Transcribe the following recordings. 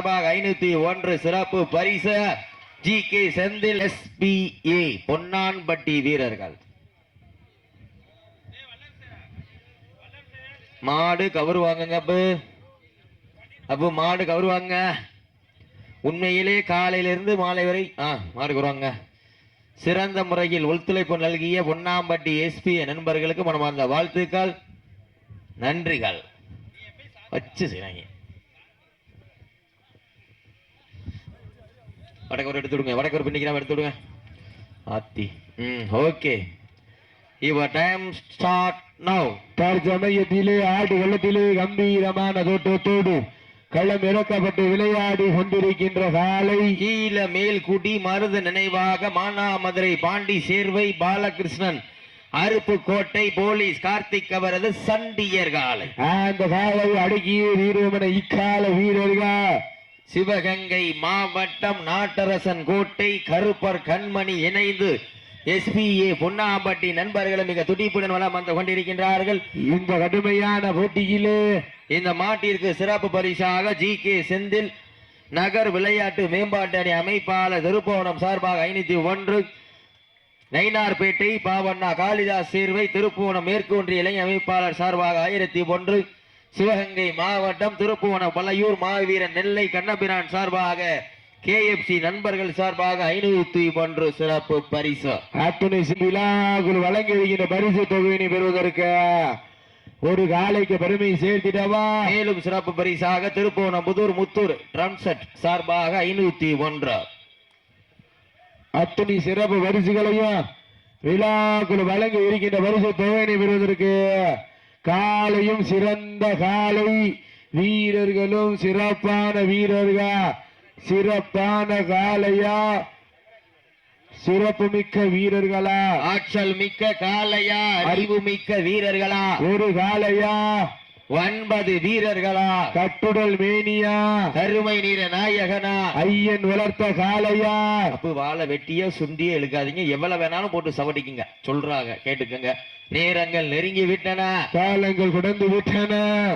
சார்பாக ஐநூத்தி ஒன்று சிறப்பு பரிசு G K Senthil SPA Ponnanpatti வீரர்கள். மாடு கவருவாங்கங்க அப்பு. அப்பு மாடு கவருவாங்க. உண்மையிலே காலையிலிருந்து மாலை வரை ஆ மாடு கவருவாங்க. சிறந்த முறையில் ஒத்துழைப்பு நல்கிய பொன்னாம்பட்டி எஸ்பி நண்பர்களுக்கு மனமார்ந்த வாழ்த்துக்கள். நன்றிகள். வச்சு செய்றாங்க. வடக்கு ஒரு எடுத்து விடுங்க வடக்கு ஒரு பின்னிக்கிறாம எடுத்து விடுங்க. ஆத்தி. ம் okay your time start now தற்சமயத்திலே ஆடு வெள்ளத்திலே கம்பீரமான தோட்டத்தோடு களம் இறக்கப்பட்டு விளையாடி கொண்டிருக்கின்ற காலை. ஈழ மேல்குடி மருது நினைவாக மானாமதுரை பாண்டி சேர்வை பாலகிருஷ்ணன். அருப்புக்கோட்டை போலீஸ் கார்த்திக் அவரது சண்டியர் காலை. அந்த காலை அடக்கிய வீரமன இக்கால வீரர்கள்? சிவகங்கை மாவட்டம் நாட்டரசன் கோட்டை கருப்பர் கண்மணி இணைந்து எஸ்பிஏ பொன்னாம்பட்டி நண்பர்களும் மிக துடிப்புடன் வளம் வந்து கொண்டிருக்கின்றார்கள். இந்த கடுமையான போட்டியிலே இந்த மாட்டிற்கு சிறப்பு பரிசாக ஜி கே செந்தில் நகர் விளையாட்டு மேம்பாட்டு அணி அமைப்பாளர் திருப்போணம் சார்பாக ஐநூத்தி ஒன்று நைனார்பேட்டை பாவண்ணா காளிதாஸ் சேர்வை திருப்புவனம் மேற்கு ஒன்றிய இளைஞர் அமைப்பாளர் சார்பாக ஆயிரத்தி ஒன்று சிவகங்கை மாவட்டம் திருப்புவனம் பழையூர் மாவீரன் நெல்லை கண்ணபிரான் சார்பாக கேஎஃப்சி நண்பர்கள் சார்பாக ஐநூத்தி ஒன்று சிறப்பு பரிசு. அத்துணை விழாக்குள் வழங்கி வருகின்ற பரிசு தொகையினை பெறுவதற்கு ஒரு காலைக்கு பெருமை சேர்த்திடவா? மேலும் சிறப்பு பரிசாக திருப்புவனம் புதூர் முத்தூர் ட்ரம் செட் சார்பாக ஐநூத்தி ஒன்று. அத்தனை சிறப்பு பரிசுகளையும் விழாக்குள் வழங்கி இருக்கின்ற பரிசு தொகையினை பெறுவதற்கு காலையும் சிறந்த காலை. வீரர்களும் சிறப்பான வீரர்கள்? சிறப்பான காலையா? சிறப்பு மிக்க வீரர்களா? ஆற்றல் மிக்க காளையா அறிவு மிக்க வீரர்களா? ஒரு காலையா? ஒன்பது வீரர்களா? கட்டுடல் மேனியா? கருமை நீர நாயகனா? ஐயன் வளர்த்த காலையா அப்பு வாழை வெட்டியோ சுண்டியோ இழுக்காதீங்க. எவ்வளவு வேணாலும் போட்டு சவடிக்குங்க. சொல்றாங்க கேட்டுக்கங்க. நேரங்கள் நெருங்கி விட்டன. காலங்கள் குடந்து விட்டன.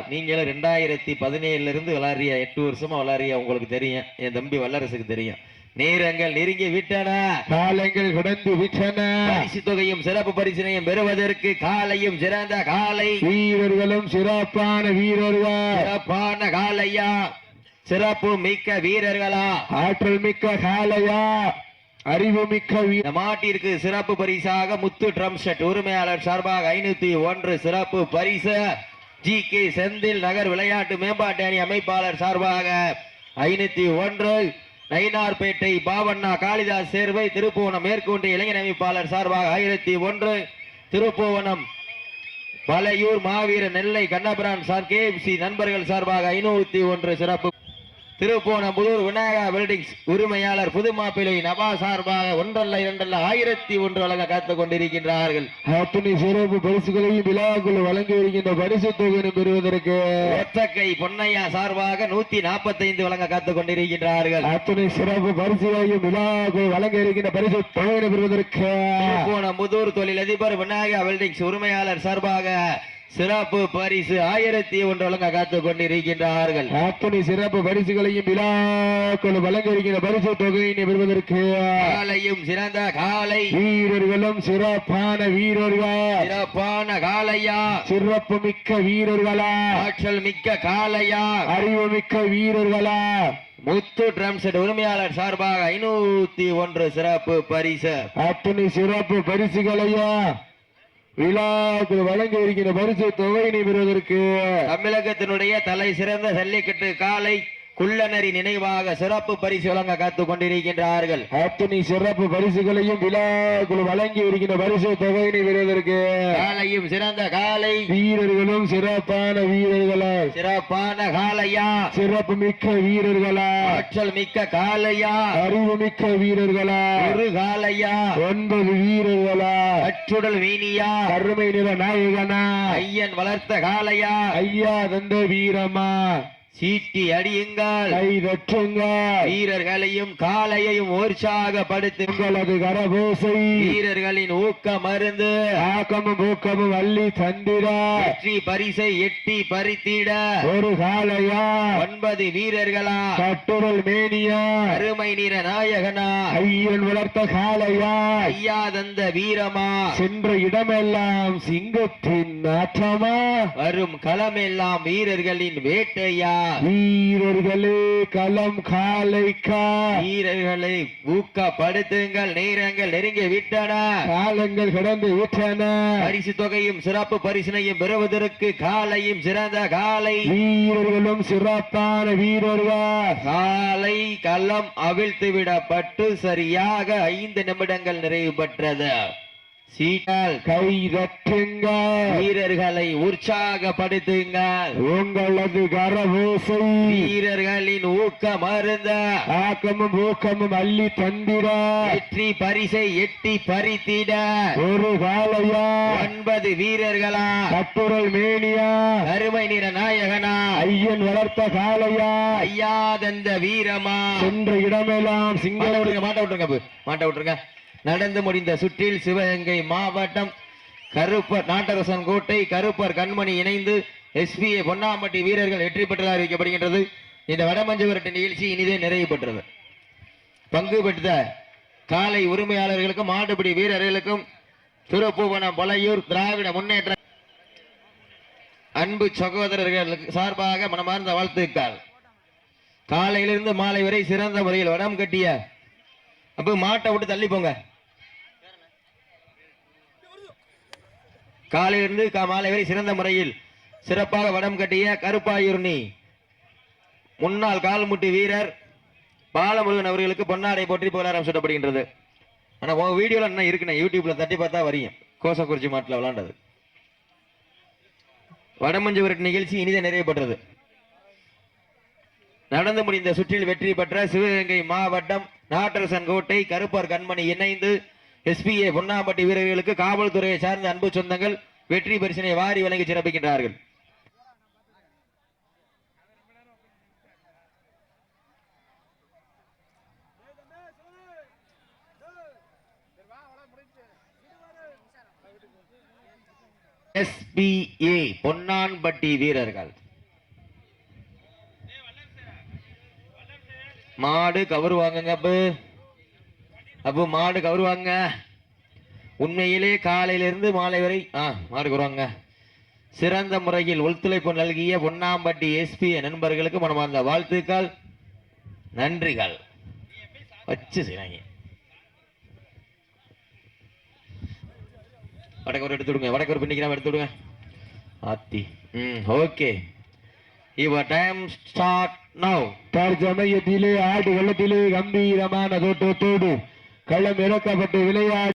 நீங்களும் ரெண்டாயிரத்தி பதினேழுல இருந்து விளாடுறிய எட்டு வருஷமா விளாடுறிய உங்களுக்கு தெரியும். என் தம்பி வல்லரசுக்கு தெரியும். நேரங்கள் நெருங்கி விட்டன. காலங்கள் குடந்து விட்டன. பரிசு தொகையும் சிறப்பு பரிசினையும் பெறுவதற்கு காலையும் சிறந்த காலை. வீரர்களும் சிறப்பான வீரர்கள். சிறப்பான காலையா? சிறப்பு மிக்க வீரர்களா? ஆற்றல் மிக்க காலையா? அறிவு மிக்க மாட்டிற்கு சிறப்பு பரிசாக முத்து ட்ரம் செட் உரிமையாளர் சார்பாக ஐநூத்தி ஒன்று சிறப்பு பரிசு. ஜி கே செந்தில் நகர் விளையாட்டு மேம்பாட்டு அணி அமைப்பாளர் சார்பாக ஐநூத்தி ஒன்று நயினார்பேட்டை பாவண்ணா காளிதாஸ் சேர்வை திருப்புவனம் மேற்கொண்டு இளைஞர் அமைப்பாளர் சார்பாக ஆயிரத்தி ஒன்று திருப்புவனம். பலையூர் மாவீர நெல்லை கண்ணபிரான் சார் கேஎஃப்சி நண்பர்கள் சார்பாக ஐநூத்தி ஒன்று சிறப்பு. திருப்போணம் புதூர் விநாயகா பில்டிங்ஸ் உரிமையாளர் புது மாப்பிள்ளை நபா சார்பாக ஒன்றல்ல இரண்டல்ல ஆயிரத்தி ஒன்று வழங்க காத்துக் கொண்டிருக்கின்றார்கள். அத்தனை சிறப்பு பரிசுகளையும் விழாக்குள் வழங்கி வருகின்ற பரிசு தொகையினை பெறுவதற்கு ஒத்தக்கை பொன்னையா சார்பாக நூத்தி நாற்பத்தைந்து வழங்க காத்துக் கொண்டிருக்கின்றார்கள். அத்தனை சிறப்பு பரிசுகளையும் விழாக்குள் வழங்க இருக்கின்ற பரிசு தொகையினை பெறுவதற்கு திருப்போணம் புதூர் தொழிலதிபர் விநாயகா பில்டிங்ஸ் உரிமையாளர் சார்பாக சிறப்பு பரிசு ஆயிரத்தி ஒன்று வழங்க காத்துக் கொண்டிருக்கின்றார்கள். அத்தனை சிறப்பு பரிசுகளையும் விழாக்குள் வழங்க இருக்கின்ற பரிசு தொகையினை பெறுவதற்கு காலையும் சிறந்த காலை. வீரர்களும் சிறப்பான வீரர்கள்? சிறப்பான காலையா? சிறப்பு மிக்க வீரர்களா? ஆற்றல் மிக்க காலையா? அறிவு மிக்க வீரர்களா? முத்து ட்ரம் செட் உரிமையாளர் சார்பாக ஐநூத்தி ஒன்று சிறப்பு பரிசு. அத்தனை சிறப்பு பரிசுகளையும் விழாவுக்கு வழங்க இருக்கிற பரிசு தொகையினை பெறுவதற்கு தமிழகத்தினுடைய தலை சிறந்த ஜல்லிக்கட்டு காலை குள்ளநரி நினைவாக சிறப்பு பரிசு வழங்க காத்துக் கொண்டிருக்கின்றார்கள். அத்தனை சிறப்பு பரிசுகளையும் விழாக்குள் வழங்கி இருக்கின்ற பரிசு தொகையினை பெறுவதற்கு காலையும் சிறந்த காலை. வீரர்களும் சிறப்பான வீரர்களா? சிறப்பான காலையா? சிறப்பு மிக்க வீரர்களா? ஆற்றல் மிக்க காலையா? அறிவு மிக்க வீரர்களா? ஒரு காலையா? ஒன்பது வீரர்களா? அச்சுடல் வீணியா? கருமை நிற நாயகனா? ஐயன் வளர்த்த காலையா? ஐயா தந்த வீரமா? சீட்டி அடியுங்கள். கை வீரர்களையும் காளையையும் உற்சாகப்படுத்து உங்களது கரபூசை வீரர்களின் ஊக்க மருந்து ஆக்கமும் ஊக்கமும் அள்ளி தந்திர வெற்றி பரிசை எட்டி பறித்திட. ஒரு காலையா ஒன்பது வீரர்களா? கட்டுடல் மேனியா? அருமை நிற நாயகனா? ஐயன் வளர்த்த காலையா ஐயா தந்த வீரமா? சென்ற இடமெல்லாம் சிங்கத்தின் நாற்றமா? வரும் களமெல்லாம் வீரர்களின் வேட்டையா? வீரர்களே களம் காலைக்கா. வீரர்களை ஊக்கப்படுத்துங்கள் நேரங்கள் நெருங்கி விட்டன. காலங்கள் கடந்து விட்டன. பரிசு தொகையும் சிறப்பு பரிசினையும் பெறுவதற்கு காலையும் சிறந்த காலை. வீரர்களும் சிறப்பான வீரர்கள். காலை களம் அவிழ்த்து விடப்பட்டு சரியாக ஐந்து நிமிடங்கள் நிறைவு பெற்றது. சீட்டால் கை தட்டுங்கள். வீரர்களை உற்சாகப்படுத்துங்கள். உங்களது கரபூசை வீரர்களின் ஊக்க மருந்த ஆக்கமும் ஊக்கமும் அள்ளி தந்திர வெற்றி பரிசை எட்டி பறித்திட. ஒரு காலையா ஒன்பது வீரர்களா. கட்டுடல் மேனியா. அருமை நிற நாயகனா. ஐயன் வளர்த்த காலையா ஐயா தந்த வீரமா. சென்ற இடமெல்லாம் சிங்கள மாட்ட விட்டுருங்க. மாட்ட விட்டுருங்க. நடந்து முடிந்த சுற்றில் சிவகங்கை மாவட்டம் கருப்பர் நாட்டரசன் கோட்டை கருப்பர் கண்மணி இணைந்து எஸ்பிஏ பொன்னாம்பட்டி வீரர்கள் வெற்றி பெற்றதாக அறிவிக்கப்படுகின்றது. இந்த வடமஞ்சு விரட்டு நிகழ்ச்சி இனிதே நிறைவு பெற்றது. பங்கு பெற்ற காலை உரிமையாளர்களுக்கும் மாட்டுப்பிடி வீரர்களுக்கும் திருப்புவனம் பழையூர் திராவிட முன்னேற்ற அன்பு சகோதரர்களுக்கு சார்பாக மனமார்ந்த வாழ்த்துக்கள். காலையிலிருந்து மாலை வரை சிறந்த முறையில் வடம் கட்டிய அப்ப மாட்டை விட்டு தள்ளி போங்க காலையிலிருந்து கா- மாலை வரை சிறந்த முறையில் சிறப்பாக வடம் கட்டிய கருப்பாயூர்ணி. முன்னாள் கால்முட்டி வீரர் பாலமுருகன் அவர்களுக்கு பொன்னாடை போற்றி புகழாரம் சூட்டப்படுகின்றது. ஆனால் உங்கள் வீடியோவில் என்ன இருக்குண்ணே யூடியூப்ல தட்டி பார்த்தா வரையும். கோசக்குறிச்சி மாட்டில் விளாண்டது. வடமஞ்சு விரட்டு நிகழ்ச்சி இனித நிறைவு பெற்றது. நடந்து முடிந்த சுற்றில் வெற்றி பெற்ற சிவகங்கை மாவட்டம் நாட்டரசன் கோட்டை கருப்பர் கண்மணி இணைந்து எஸ்பிஏ பொன்னாம்பட்டி வீரர்களுக்கு காவல்துறையை சார்ந்த அன்பு சொந்தங்கள் வெற்றி பரிசினை வாரி வழங்கி சிறப்பிக்கின்றார்கள். எஸ்பிஏ பொன்னான்பட்டி வீரர்கள். மாடு கவருவாங்கங்க அப்பு. அப்போ மாடு கவருவாங்க. உண்மையிலே காலையிலிருந்து மாலை வரை ஆ மாடு கவருவாங்க. சிறந்த முறையில் ஒத்துழைப்பு நல்கிய பொன்னாம்பட்டி எஸ்பி நண்பர்களுக்கு மனமார்ந்த வாழ்த்துக்கள் நன்றிகள். வச்சு செய்யறாங்க வடக்கூர் எடுத்து விடுங்க வடக்கு பின்னிக்கிறாம எடுத்து விடுங்க. ஆத்தி. ம் okay. Your time start now தற்சமயத்திலே ஆடு வெள்ளத்திலே கம்பீரமான தோட்டத்தோடு களம் இறக்கப்பட்டு விளையாடி